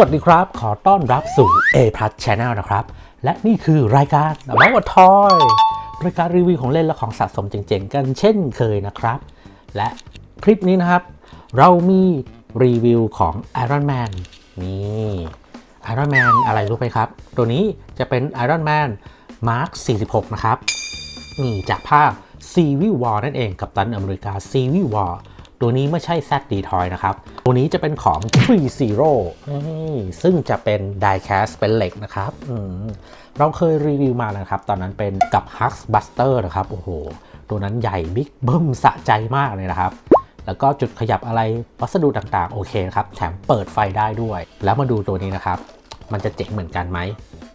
วัสดีครับ ขอต้อนรับสู่ A Plus Channel นะครับ และนี่คือรายการ About a Toy รายการรีวิวของเล่นและของสะสมเจ๋งๆ กันเช่นเคยนะครับ และคลิปนี้นะครับ เรามีรีวิวของ Iron Man นี่ Iron Man อะไรรู้ไหมครับ ตัวนี้จะเป็น Iron Man Mark 46 นะครับ นี่จากภาค Civil War นั่นเองกับตันอเมริกา Civil War ตัวนี้ไม่ใช่ Z d t o y นะครับ ตัวนี้จะเป็นของ Tree Zero ซึ่งจะเป็น die cast เป็นเหล็กนะครับ เราเคยรีวิวมาแล้วนะครับ ตอนนั้นเป็นกับ Hux Buster นะครับ โอ้โห ตัวนั้นใหญ่บิ๊กเบิ้มสะใจมากเลยนะครับ แล้วก็จุดขยับอะไรวัสดุต่างๆ โอเคนะครับ แถมเปิดไฟได้ด้วย แล้วมาดูตัวนี้นะครับ มันจะเจ๋งเหมือนกันไหม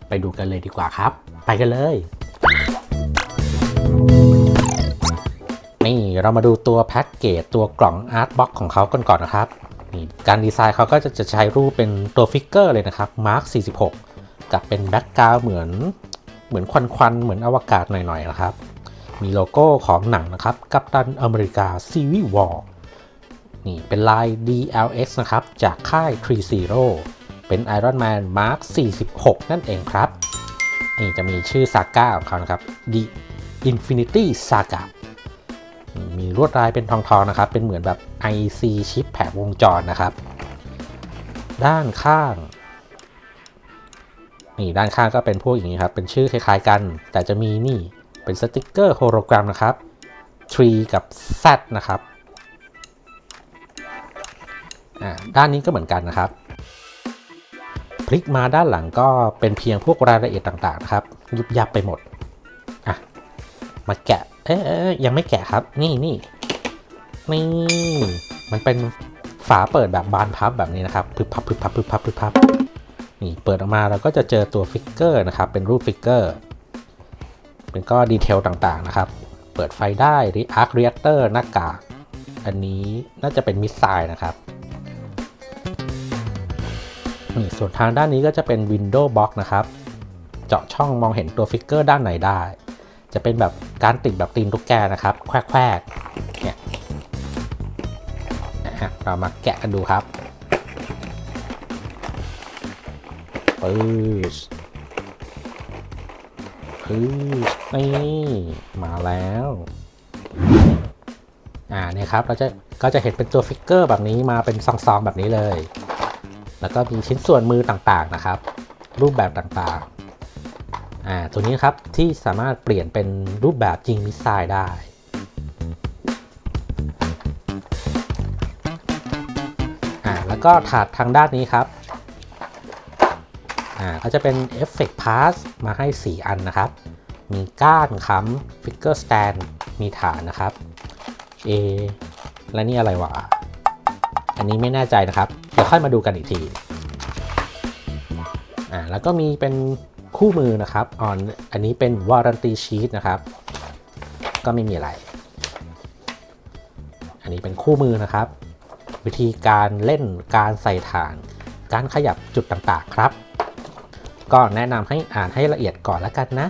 ไปดูกันเลยดีกว่าครับ ไปกันเลย นี่เรามาดูตัวแพ็กเกจตัวกล่องอาร์ตบ็อกของเขากันก่อนนะครับนี่การดีไซน์เขาก็จะจะใช้รูปเป็นตัวฟิกเกอร์เลยนะครับ Mark 46 กับเป็นแบ็กกราวเหมือนเหมือนควันควันเหมือนอวกาศหน่อยๆนะครับ มีโลโก้ของหนังนะครับกัปตันอเมริกา Civil War นี่เป็นลาย DLX นะครับ จากค่าย Tree 0เป็น Iron Man Mark 46 นั่นเองครับ นี่จะมีชื่อซาก้าของเขานะครับ The Infinity Saga มีลวดลายเป็นทองๆนะครับ เป็นเหมือนแบบ IC ชิปแผงวงจรนะครับ ด้านข้าง นี่ด้านข้างก็เป็นพวกอย่างนี้ครับ เป็นชื่อคล้ายๆกัน แต่จะมีนี่เป็นสติกเกอร์โฮโลกรัมนะครับ tree กับ Z นะครับอ่าด้านนี้ก็เหมือนกันนะครับ พลิกมาด้านหลังก็เป็นเพียงพวกรายละเอียดต่างๆนะครับ ยุบยับไปหมดอะมาแกะ เอ๊ะยังไม่แกะครับ นี่นี่นี่มันเป็นฝาเปิดแบบบานพับแบบนี้นะครับพึบพับพึบพับพึบพับพึบพับนี่เปิดออกมาเราก็จะเจอตัวฟิกเกอร์นะครับ เป็นรูปฟิกเกอร์เป็นก็ดีเทลต่างๆนะครับ เปิดไฟได้รีอาร์คเรียเตอร์หน้ากากอันนี้น่าจะเป็นมิสไซล์นะครับนี่ส่วนทางด้านนี้ก็จะเป็น Window Box นะครับ เจาะช่องมองเห็นตัวฟิกเกอร์ด้านไหนได้ จะเป็นแบบการติดแบบตีนตุ๊กแกนะครับ แควกๆเนี่ยนะฮะเรามาแกะกันดูครับปืชปืชนี่มาแล้วอ่าเนี่ยครับเราจะก็จะเห็นเป็นตัวฟิกเกอร์แบบนี้มาเป็นซองๆแบบนี้เลย แล้วก็มีชิ้นส่วนมือต่างๆนะครับ รูปแบบต่างๆ อ่าตัวนี้ครับที่สามารถเปลี่ยนเป็นรูปแบบยิงมิสไซล์ได้อ่าแล้วก็ถาดทางด้านนี้ครับอ่าก็จะเป็นเอฟเฟกต์พาสมาให้ 4 อันนะครับ มีก้านค้ำฟิกเกอร์สแตนมีฐานนะครับ A และนี่อะไรวะ อันนี้ไม่แน่ใจนะครับ เดี๋ยวค่อยมาดูกันอีกทีอ่าแล้วก็มีเป็น คู่มือนะครับออนอันนี้เป็นวารันตีชีตนะครับ ก็ไม่มีอะไร อันนี้เป็นคู่มือนะครับ วิธีการเล่นการใส่ฐาน การขยับจุดต่างๆครับ ก็แนะนำให้อ่านให้ละเอียดก่อนแล้วกันนะ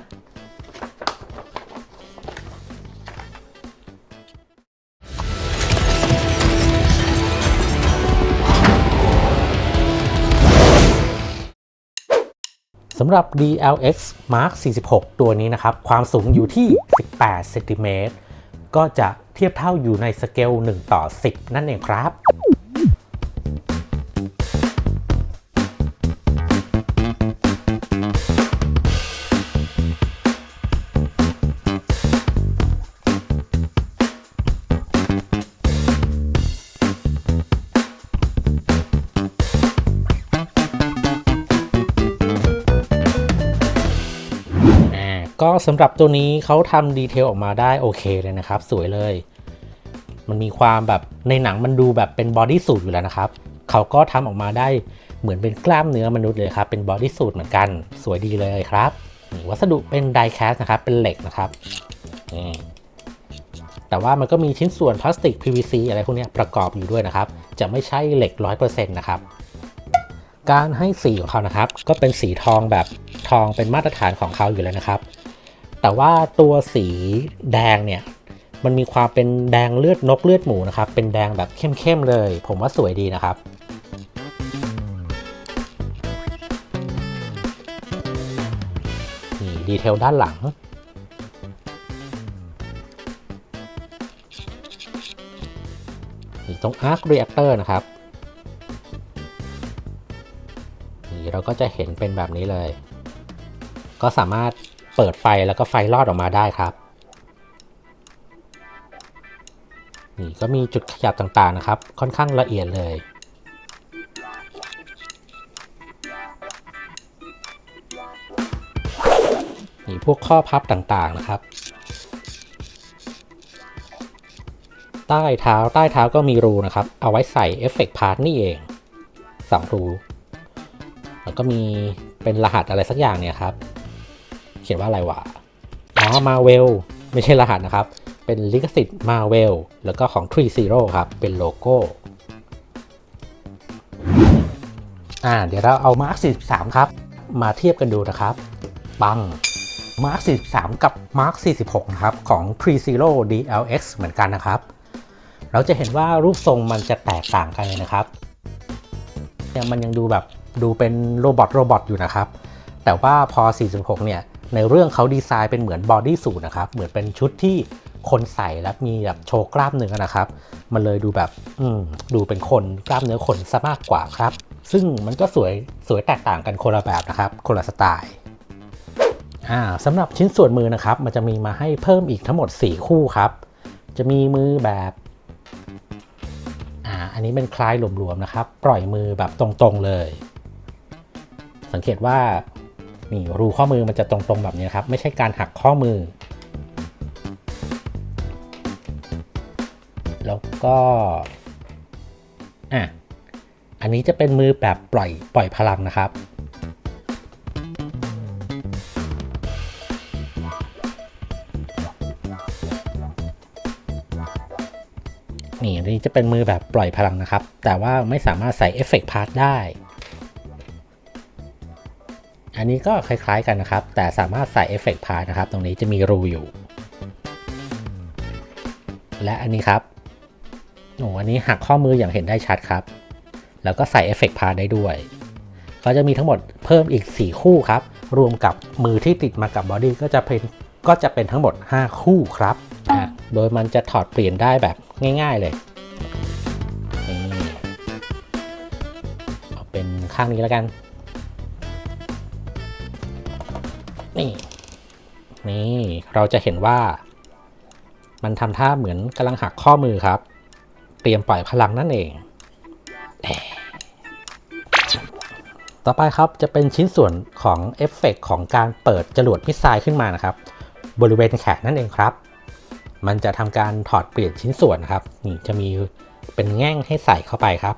สำหรับ DLX Mark 46 ตัวนี้นะครับ ความสูงอยู่ที่ 18 เซนติเมตร ก็จะเทียบเท่าอยู่ในสเกล 1 ต่อ 10 นั่นเองครับ ก็สำหรับตัวนี้เขาทำดีเทลออกมาได้โอเคเลยนะครับ สวยเลย มันมีความแบบในหนังมันดูแบบเป็นบอดี้สูทอยู่แล้วนะครับเขาก็ทำออกมาได้เหมือนเป็นกล้ามเนื้อมนุษย์เลยครับ เป็นบอดี้สูทเหมือนกัน สวยดีเลยครับวัสดุเป็นไดแคสนะครับ เป็นเหล็กนะครับแต่ว่ามันก็มีชิ้นส่วนพลาสติก PVC อะไรพวกนี้ประกอบอยู่ด้วยนะครับ จะไม่ใช่เหล็ก 100%นะครับ การให้สีของเขานะครับ ก็เป็นสีทองแบบทองเป็นมาตรฐานของเขาอยู่แล้วนะครับ แต่ว่าตัวสีแดงเนี่ยมันมีความเป็นแดงเลือดนกเลือดหมูนะครับ เป็นแดงแบบเข้มๆเลย ผมว่าสวยดีนะครับ นี่ดีเทลด้านหลัง นี่ตรงอาร์คเรียกเตอร์นะครับ นี่เราก็จะเห็นเป็นแบบนี้เลย ก็สามารถ เปิดไฟแล้วก็ไฟลอดออกมาได้ครับ นี่ก็มีจุดขยับต่างๆนะครับ ค่อนข้างละเอียดเลย นี่พวกข้อพับต่างๆนะครับ ใต้เท้าใต้เท้าก็มีรูนะครับ เอาไว้ใส่เอฟเฟกต์พาร์ทนี่เองสองรู แล้วก็มีเป็นรหัสอะไรสักอย่างเนี่ยครับ ขียนว่าอะไรวะอ๋อมาเวลไม่ใช่รหัสนะครับ เป็นลิขสิทธิ์มาเวลแล้วก็ของ3 Zero ครับ เป็นโลโก้ อ่า เดี๋ยวเราเอา Mark 43 ครับ มาเทียบกันดูนะครับ ปัง Mark 43 กับ Mark 46 นะครับ ของ3 Zero DLX เหมือนกันนะครับ เราจะเห็นว่ารูปทรงมันจะแตกต่างกันเลยนะครับเนี่ยมันยังดูแบบดูเป็นโรบอทโรบอทอยู่นะครับ แต่ว่าพอ 46 เนี่ย ในเรื่องเขาดีไซน์เป็นเหมือนบอดี้สูทนะครับ เหมือนเป็นชุดที่คนใส่แล้วมีแบบโชว์กล้ามเนื้อนะครับ มันเลยดูแบบอืมดูเป็นคนกล้ามเนื้อคนซะมากกว่าครับ ซึ่งมันก็สวยสวยแตกต่างกันคนละแบบนะครับ คนละสไตล์อ่าสำหรับชิ้นส่วนมือนะครับ มันจะมีมาให้เพิ่มอีกทั้งหมด 4 คู่ครับ จะมีมือแบบอ่าอันนี้เป็นคลายหลวมๆนะครับ ปล่อยมือแบบตรงๆเลย สังเกตว่า นี่รูข้อมือมันจะตรงๆแบบนี้ครับ ไม่ใช่การหักข้อมือ แล้วก็อะอันนี้จะเป็นมือแบบปล่อยปล่อยพลังนะครับ นี่อันนี้จะเป็นมือแบบปล่อยพลังนะครับ แต่ว่าไม่สามารถใส่เอฟเฟกต์พาร์ทได้ อันนี้ก็คล้ายๆกันนะครับ แต่สามารถใส่เอฟเฟกต์พาร์ทนะครับ ตรงนี้จะมีรูอยู่ และอันนี้ครับโอ้อันนี้หักข้อมืออย่างเห็นได้ชัดครับ แล้วก็ใส่เอฟเฟกต์พาร์ทได้ด้วย ก็จะมีทั้งหมดเพิ่มอีก 4 คู่ครับ รวมกับมือที่ติดมากับบอดี้ก็จะเป็นก็จะเป็นทั้งหมด 5 คู่ครับอะโดยมันจะถอดเปลี่ยนได้แบบง่าย ๆเลยนี่เอาเป็นข้างนี้แล้วกัน นี่ นี่เราจะเห็นว่า มันทำท่าเหมือนกำลังหักข้อมือครับ เตรียมปล่อยพลังนั่นเอง ต่อไปครับจะเป็นชิ้นส่วนของเอฟเฟกต์ของการเปิดจรวดมิสไซล์ขึ้นมานะครับ บริเวณแขนนั่นเองครับ มันจะทำการถอดเปลี่ยนชิ้นส่วนนะครับนี่จะมีเป็นแง่งให้ใส่เข้าไปครับ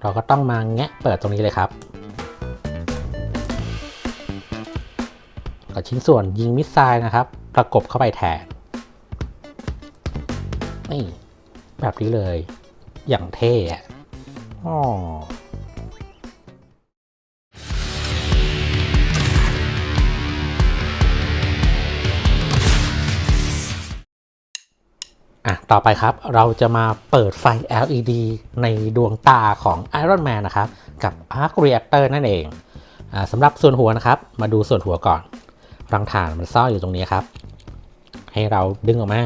เราก็ต้องมาแงะเปิดตรงนี้เลยครับ กับชิ้นส่วนยิงมิสไซล์นะครับ ประกบเข้าไปแทนนี่แบบนี้เลย อย่างเท่อ๋ออะ ต่อไปครับ เราจะมาเปิดไฟ LED ในดวงตาของ Iron Man นะครับ กับ Arc Reactor นั่นเองอสำหรับส่วนหัวนะครับ มาดูส่วนหัวก่อน รังถ่านมันซ่อนอยู่ตรงนี้ครับ ให้เราดึงออกมา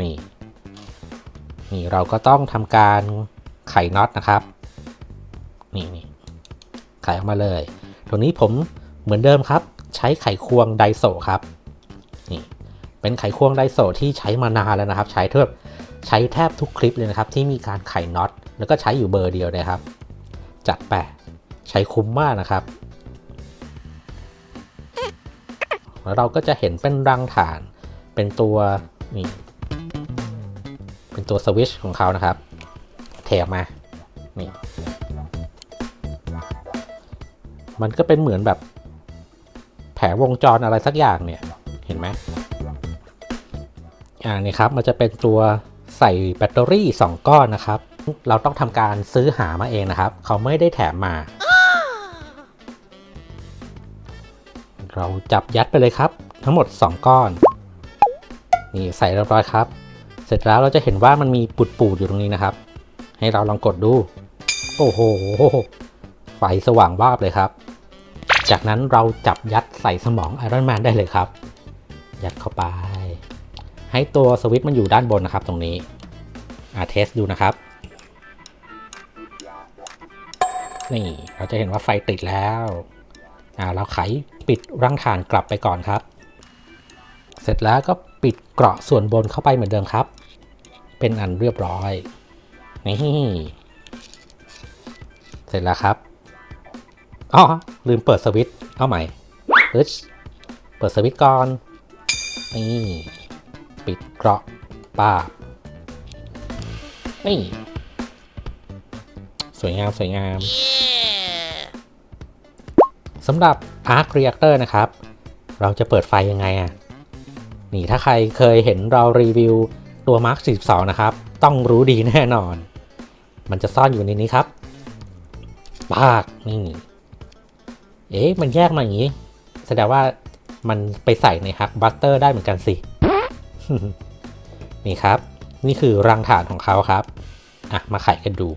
นี่นี่เราก็ต้องทำการไขน็อตนะครับ นี่นี่ไขออกมาเลย ตรงนี้ผมเหมือนเดิมครับ ใช้ไขควงไดโซครับ นี่ เป็นไขควงไดโซที่ใช้มานานแล้วนะครับ ใช้เทบใช้แทบทุกคลิปเลยนะครับ ที่มีการไขน็อต แล้วก็ใช้อยู่เบอร์เดียวนะครับ จัดแปะใช้คุ้มมากนะครับ แล้วเราก็จะเห็นเป็นรังฐาน เป็นตัวนี่เป็นตัวสวิชของเขานะครับเทออกมา นี่ มันก็เป็นเหมือนแบบ แผงวงจรอะไรสักอย่างเนี่ย เห็นไหมอ่านี่ครับ มันจะเป็นตัวใส่แบตเตอรี่ 2 ก้อนนะครับ เราต้องทำการซื้อหามาเองนะครับ เขาไม่ได้แถมมา เราจับยัดไปเลยครับ ทั้งหมด 2 ก้อน นี่ใส่เรียบร้อยครับ เสร็จแล้วเราจะเห็นว่ามันมีปุดปูดอยู่ตรงนี้นะครับ ให้เราลองกดดู โอ้โห ไฟสว่างวาบเลยครับ จากนั้นเราจับยัดใส่สมองไอรอนแมนได้เลยครับ ยัดเข้าไป ให้ตัวสวิตช์มันอยู่ด้านบนนะครับตรงนี้อ่าเทสดูนะครับนี่เราจะเห็นว่าไฟติดแล้ว อ่า เราไข ปิดรังฐานกลับไปก่อนครับ เสร็จแล้วก็ปิดเกราะส่วนบนเข้าไปเหมือนเดิมครับ เป็นอันเรียบร้อย นี่ เสร็จแล้วครับอ๋อลืมเปิดสวิตช์เอาใหม่ปึ๊ชเปิดสวิตช์ก่อน นี่ ปิดเกราะป้าบนี่ สวยงาม สวยงาม สำหรับ Arc Reactor นะครับ เราจะเปิดไฟยังไงอะ นี่ถ้าใครเคยเห็นเรารีวิวตัว Mark 42 นะครับ ต้องรู้ดีแน่นอน มันจะซ่อนอยู่ในนี้ครับ ปาก นี่ เอ๊ะ มันแยกมาอย่างนี้ แสดงว่ามันไปใส่ในฮักบัตเตอร์ได้เหมือนกันสิ นี่ครับ นี่คือรังฐานของเขาครับ อะ มาไขกันดู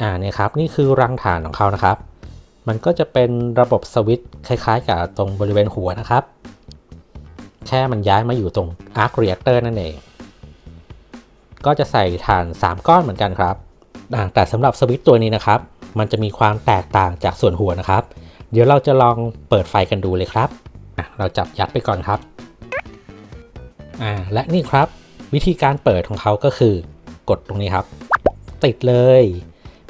อ่าเนี่ยครับนี่คือรังฐานของเขานะครับ มันก็จะเป็นระบบสวิตช์คล้ายๆ กับตรงบริเวณหัวนะครับ แค่มันย้ายมาอยู่ตรง Arc Reactor นั่นเอง ก็จะใส่ฐาน 3 ก้อนเหมือนกันครับแต่สำหรับสวิตช์ตัวนี้นะครับ มันจะมีความแตกต่างจากส่วนหัวนะครับ เดี๋ยวเราจะลองเปิดไฟกันดูเลยครับเราจับยัดไปก่อนครับอ่าและนี่ครับวิธีการเปิดของเขาก็คือกดตรงนี้ครับ ติดเลย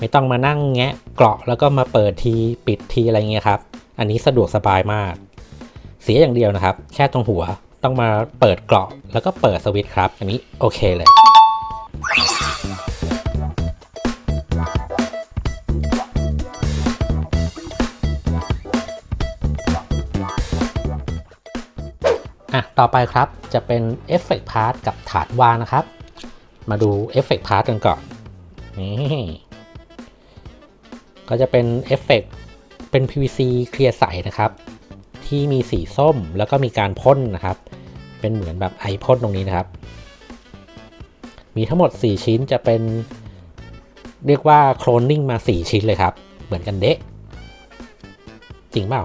ไม่ต้องมานั่งแงะเกราะแล้วก็มาเปิดทีปิดทีอะไรเงี้ยครับ อันนี้สะดวกสบายมาก เสียอย่างเดียวนะครับ แค่ตรงหัวต้องมาเปิดเกราะแล้วก็เปิดสวิตช์ครับ อันนี้โอเคเลยอะต่อไปครับจะเป็นเอฟเฟกต์พาร์ทกับฐานวางนะครับ มาดูเอฟเฟกต์พาร์ทกันก่อนนี่ ก็จะเป็นเอฟเฟกต์เป็น PVC เคลียร์ใสนะครับ ที่มีสีส้มแล้วก็มีการพ่นนะครับ เป็นเหมือนแบบไอพ่นตรงนี้นะครับ มีทั้งหมด 4 ชิ้นจะเป็น เรียกว่าโคลนนิ่งมา 4 ชิ้นเลยครับ เหมือนกันเดะจริงเปล่า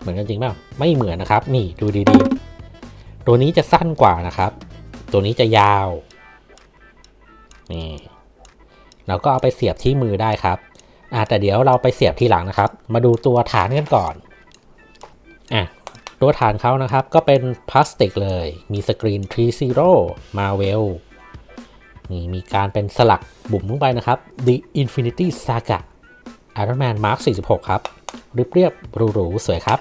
เหมือนกันจริงเปล่าไม่เหมือนนะครับ นี่ดูดีๆ ตัวนี้จะสั้นกว่านะครับ ตัวนี้จะยาวนี่เราก็เอาไปเสียบที่มือได้ครับ อ่าแต่เดี๋ยวเราไปเสียบทีหลังนะครับ มาดูตัวฐานกันก่อนอะตัวฐานเขานะครับก็เป็นพลาสติกเลย มีสกรีน 3 0 Marvel นี่มีการเป็นสลักบุ๋มลงไปนะครับ The Infinity Saga Iron Man Mark 46 ครับเรียบเรียบๆหรูๆสวยครับ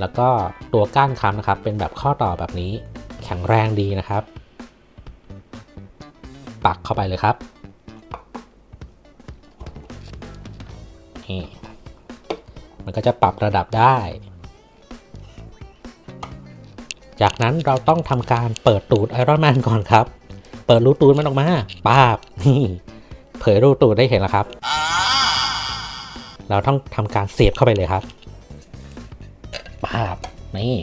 แล้วก็ตัวก้านคำนะครับ เป็นแบบข้อต่อแบบนี้ แข็งแรงดีนะครับ ปักเข้าไปเลยครับ นี่มันก็จะปรับระดับได้ จากนั้นเราต้องทำการเปิดตูดไอรอนแมนก่อนครับ เปิดรูตูดมันออกมาป้าบนี่เผยรูตูดได้เห็นแล้วครับ เราต้องทำการเสียบเข้าไปเลยครับป้าบนี่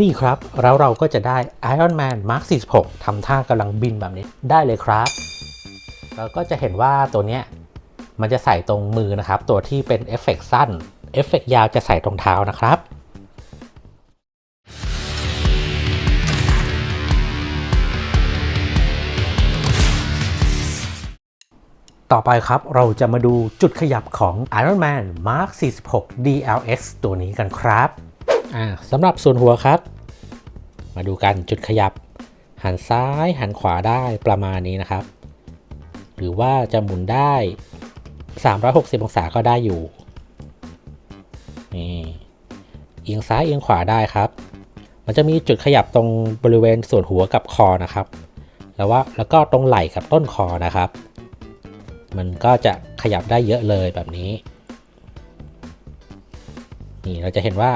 นี่ครับแล้วเราก็จะได้ Iron Man Mark 46ทำท่ากำลังบินแบบนี้ได้เลยครับ เราก็จะเห็นว่าตัวเนี้ย มันจะใส่ตรงมือนะครับ ตัวที่เป็นเอฟเฟกต์สั้นเอฟเฟกต์ยาวจะใส่ตรงเท้านะครับต่อไปครับเราจะมาดูจุดขยับของ Iron Man Mark 46 DLX ตัวนี้กันครับสำหรับส่วนหัวครับ มาดูกันจุดขยับ หันซ้ายหันขวาได้ประมาณนี้นะครับ หรือว่าจะหมุนได้ 360 องศาก็ได้อยู่ นี่เอียงซ้ายเอียงขวาได้ครับ มันจะมีจุดขยับตรงบริเวณส่วนหัวกับคอนะครับ แล้วว่าแล้วก็ตรงไหล่กับต้นคอนะครับ มันก็จะขยับได้เยอะเลยแบบนี้ นี่เราจะเห็นว่า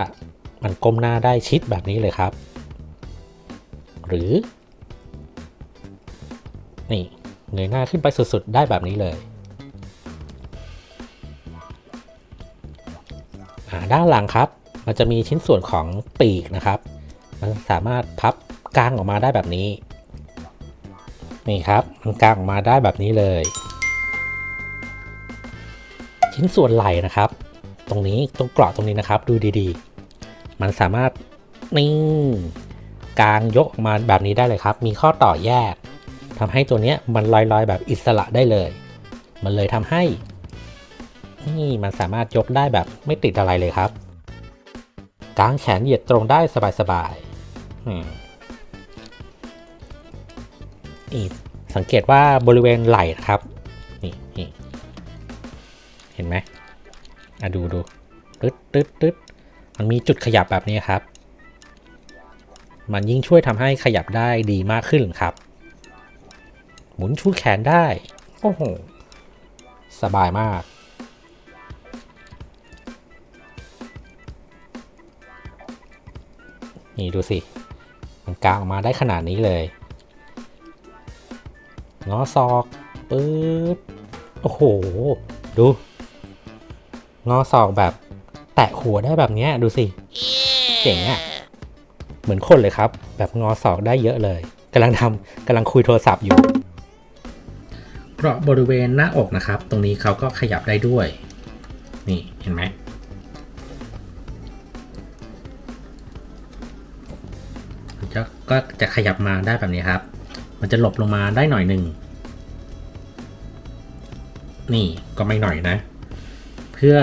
มันก้มหน้าได้ชิดแบบนี้เลยครับ หรือ นี่เงยหน้าขึ้นไปสุดๆ ได้แบบนี้เลย ด้านหลังครับ มันจะมีชิ้นส่วนของปีกนะครับ มันสามารถพับกางออกมาได้แบบนี้ นี่ครับมันกางออกมาได้แบบนี้เลย ชิ้นส่วนไหล่นะครับ ตรงนี้ตรงเกราะตรงนี้นะครับ ดูดีๆ มันสามารถนี่กางยกออกมาแบบนี้ได้เลยครับ มีข้อต่อแยกทำให้ตัวเนี้ยมันลอยๆ แบบอิสระได้เลย มันเลยทำให้ นี่มันสามารถยกได้แบบไม่ติดอะไรเลยครับ กางแขนเหยียดตรงได้สบายๆนี่สังเกตว่าบริเวณไหล่ครับ นี่นี่เห็นไหมอะดูดูตึ๊ดตึ๊ดตึ๊ดมันมีจุดขยับแบบนี้ครับ มันยิ่งช่วยทำให้ขยับได้ดีมากขึ้นครับ หมุนชูแขนได้ โอ้โห สบายมาก นี่ดูสิ มันกางออกมาได้ขนาดนี้เลยงอศอกปื๊ดโอ้โห ดูงอศอกแบบ แตะหัวได้แบบเนี้ยดูสิ เจ๋งอะ่ะ เหมือนคนเลยครับ แบบงอศอกได้เยอะเลยกำลังทำกำลังคุยโทรศัพท์อยู่เกราะบริเวณหน้าอกนะครับ ตรงนี้เขาก็ขยับได้ด้วย นี่เห็นไหม ก็จะขยับมาได้แบบนี้ครับ มันจะหลบลงมาได้หน่อยหนึ่ง นี่ก็ไม่หน่อยนะ เพื่อ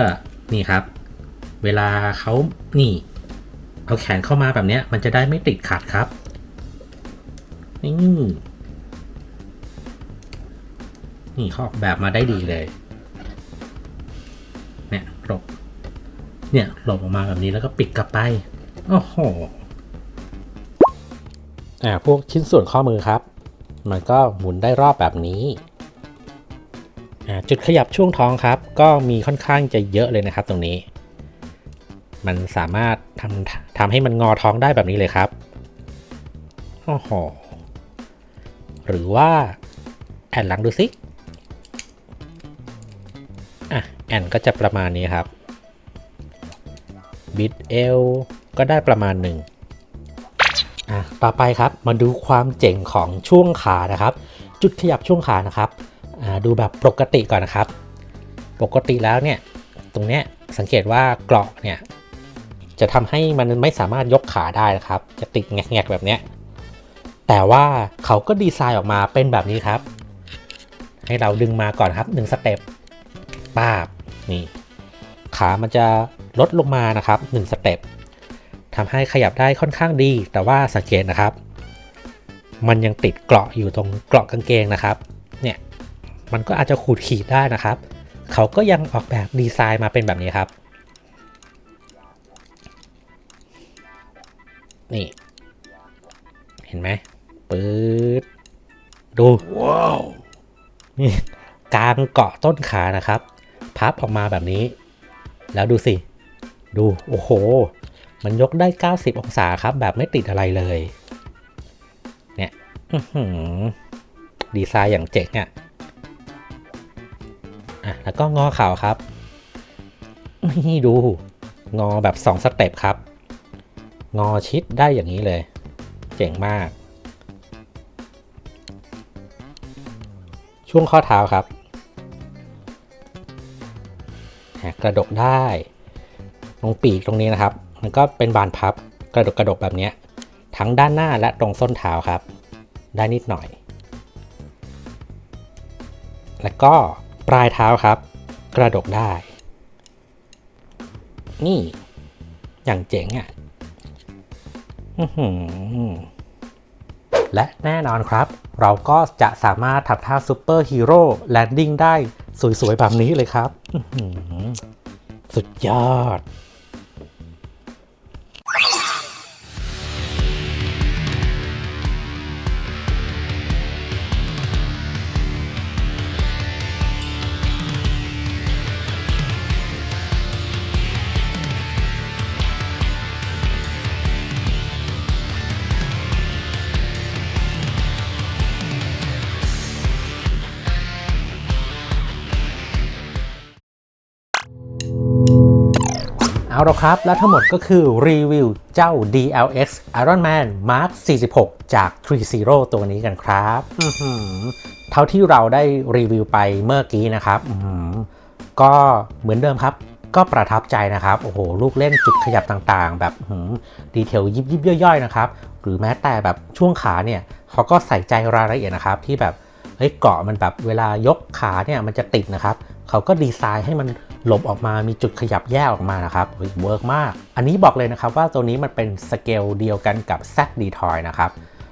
นี่ครับ เวลาเขานี่ เอาแขนเข้ามาแบบนี้มันจะได้ไม่ติดขัดครับ นี่นี่เขาออกแบบมาได้ดีเลย เนี่ยหลบ เนี่ยหลบออกมาแบบนี้แล้วก็ปิดกลับไป โอ้โห อ่าพวกชิ้นส่วนข้อมือครับ มันก็หมุนได้รอบแบบนี้อ่าจุดขยับช่วงท้องครับ ก็มีค่อนข้างจะเยอะเลยนะครับตรงนี้ มันสามารถทำทำให้มันงอท้องได้แบบนี้เลยครับโอ้โหหรือว่า แอนหลังดูสิอะแอนก็จะประมาณนี้ครับบิดเอวก็ได้ประมาณหนึ่ง อะต่อไปครับมาดูความเจ๋งของช่วงขานะครับ จุดขยับช่วงขานะครับอ่าดูแบบปกติก่อนนะครับ ปกติแล้วเนี่ยตรงเนี้ยสังเกตว่าเกราะเนี่ยจะทำให้มันไม่สามารถยกขาได้นะครับ จะติดแงกๆแบบเนี้ยแต่ว่าเขาก็ดีไซน์ออกมาเป็นแบบนี้ครับ ให้เราดึงมาก่อนครับหนึ่งสเต็ปป้าบนี่ขามันจะลดลงมานะครับหนึ่งสเต็ป ทำให้ขยับได้ค่อนข้างดี แต่ว่าสังเกตนะครับ มันยังติดเกราะอยู่ตรงเกราะกางเกงนะครับ เนี่ย มันก็อาจจะขูดขีดได้นะครับ เขาก็ยังออกแบบดีไซน์มาเป็นแบบนี้ครับ นี่ เห็นไหมปื๊ดดู ว้าว นี่กลางเกาะต้นขานะครับ พับออกมาแบบนี้ แล้วดูสิ ดู โอ้โห มันยกได้ 90 องศาครับ แบบไม่ติดอะไรเลย เนี่ยดีไซน์อย่างเจ๋งอะ่ะอะ แล้วก็งอเข่าครับ นี่ดู งอแบบ 2 สเต็ปครับ งอชิดได้อย่างนี้เลย เจ๋งมาก ช่วงข้อเท้าครับกระดกได้ ตรงปีกตรงนี้นะครับ มันก็เป็นบานพับกระดกกระดกแบบนี้ทั้งด้านหน้าและตรงส้นเท้าครับ ได้นิดหน่อย แล้วก็ปลายเท้าครับ กระดกได้ นี่ อย่างเจ๋งอะ่ะและแน่นอนครับ เราก็จะสามารถทำท่าซูเปอร์ฮีโร่แลนดิ้งได้สวยๆแบบนี้เลยครับ สุดยอด เอาละครับ และทั้งหมดก็คือรีวิวเจ้า DLX Iron Man Mark 46 จาก30ตัวนี้กันครับอื้อหือเท่าที่เราได้รีวิวไปเมื่อกี้นะครับอื้อหือก็เหมือนเดิมครับ ก็ประทับใจนะครับ โอ้โห ลูกเล่นจุดขยับต่างๆ แบบหืมดีเทลยิบยิบย่อยๆนะครับ หรือแม้แต่แบบช่วงขาเนี่ยเขาก็ใส่ใจรายละเอียดนะครับ ที่แบบเฮ้ยเกาะมันแบบเวลายกขาเนี่ยมันจะติดนะครับ เขาก็ดีไซน์ให้มัน หลบออกมามีจุดขยับแยกออกมานะครับเวิร์กมาก อันนี้บอกเลยนะครับว่าตัวนี้มันเป็นสเกลเดียวกันกับ Z d t o y นะครับ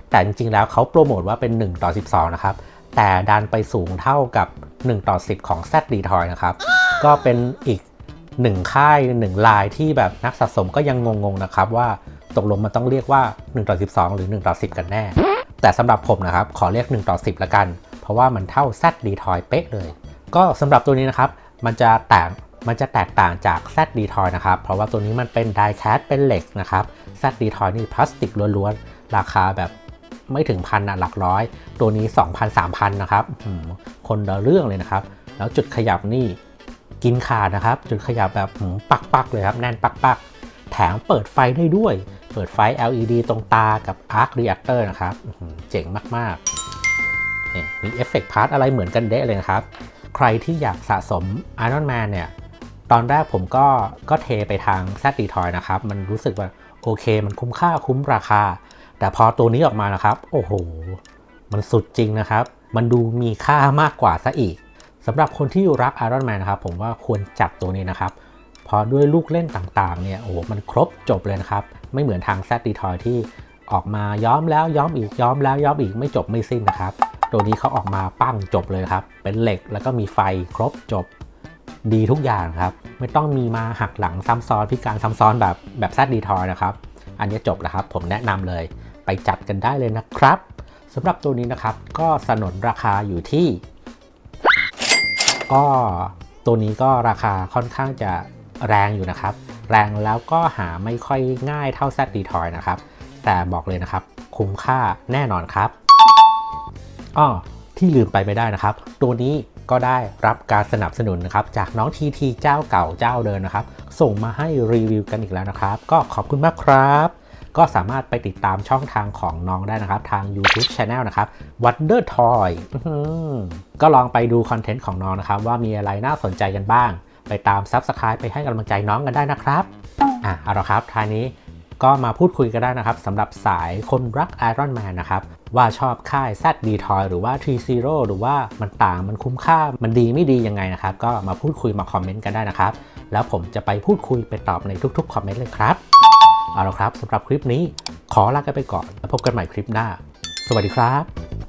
แต่จริงๆแล้วเขาโปรโมทว่าเป็น 1 ต่อ 12 นะครับ แต่ดันไปสูงเท่ากับ 1 ต่อ 10 ของ Z d t o y นะครับ ก็เป็นอีกหนึ่งค่ายหนึ่งลายที่แบบนักสะสมก็ยังงงๆนะครับว่าตกลงมันต้องเรียกว่า 1 ต่อ 12 หรือ 1 ต่อ 10 กันแน่ แต่สำหรับผมนะครับ ขอเรียก 1 ต่อ 10 ละกัน เพราะว่ามันเท่า Z d t o y เป๊ะเลย ก็สำหรับตัวนี้นะครับ มันจะแตกมันจะแตกต่างจาก Z d t o y นะครับ เพราะว่าตัวนี้มันเป็นไดแคสเป็นเหล็กนะครับ Z d t o y นี่พลาสติกล้วนๆ ราคาแบบไม่ถึงพันนะหลักร้อย ตัวนี้ 2,000 3,000 นะครับ คนละเรื่องเลยนะครับ แล้วจุดขยับนี่กินขาดนะครับ จุดขยับแบบหืมปักๆเลยครับ แน่นปักๆ แถมเปิดไฟได้ด้วย เปิดไฟ LED ตรงตากับ Arc Reactor นะครับ เจ๋งมากๆนี่มีเอฟเฟกต์พาร์ทอะไรเหมือนกันเดะเลยนะครับ ใครที่อยากสะสม Iron Man เนี่ย ตอนแรกผมก็ก็เทไปทาง Z d t o y นะครับ มันรู้สึกว่าโอเค มันคุ้มค่าคุ้มราคา แต่พอตัวนี้ออกมานะครับ โอ้โห มันสุดจริงนะครับ มันดูมีค่ามากกว่าซะอีกสำหรับคนที่รัก Iron Man นะครับ ผมว่าควรจับตัวนี้นะครับเพอด้วยลูกเล่นต่างๆ เนี่ย โอ้โห มันครบจบเลยนะครับ ไม่เหมือนทาง Z d t o y ที่ออกมาย้อมแล้วย้อมอีกย้อมแล้วย้อมอีกไม่จบไม่สิ้นนะครับ ตัวนี้เขาออกมาปั้งจบเลยครับ เป็นเหล็กแล้วก็มีไฟครบจบดีทุกอย่างครับ ไม่ต้องมีมาหักหลังซ้ำซ้อนพิการซ้ำซ้อนแบบแบบแซดดีทอยนะครับ อันนี้จบแล้วครับ ผมแนะนำเลยไปจัดกันได้เลยนะครับสำหรับตัวนี้นะครับก็สนนราคาอยู่ที่ ก็ตัวนี้ก็ราคาค่อนข้างจะแรงอยู่นะครับ แรงแล้วก็หาไม่ค่อยง่ายเท่าแซดดีทอยนะครับ แต่บอกเลยนะครับ คุ้มค่าแน่นอนครับ อ้อที่ลืมไปไม่ได้นะครับ ตัวนี้ก็ได้รับการสนับสนุนนะครับจากน้องทีทีเจ้าเก่าเจ้าเดินนะครับ ส่งมาให้รีวิวกันอีกแล้วนะครับ ก็ขอบคุณมากครับ ก็สามารถไปติดตามช่องทางของน้องได้นะครับ ทาง YouTube Channel นะครับ Wonder Toy อื้อหือก็ลองไปดูคอนเทนต์ของน้องนะครับ ว่ามีอะไรน่าสนใจกันบ้าง ไปตาม Subscribe ไปให้กำลังใจน้องกันได้นะครับอะเอาละครับท้ายนี้ก็มาพูดคุยกันได้นะครับสำหรับสายคนรัก Iron Man นะครับ ว่าชอบค่าย Z d t o y หรือว่า t 3 0หรือว่ามันต่างมันคุ้มค่ามันดีไม่ดียังไงนะครับ ก็มาพูดคุยมาคอมเมนต์กันได้นะครับ แล้วผมจะไปพูดคุยไปตอบในทุกๆคอมเมนต์เลยครับ เอาละครับสำหรับคลิปนี้ขอลากันไปก่อนแล้วพบกันใหม่คลิปหน้า สวัสดีครับ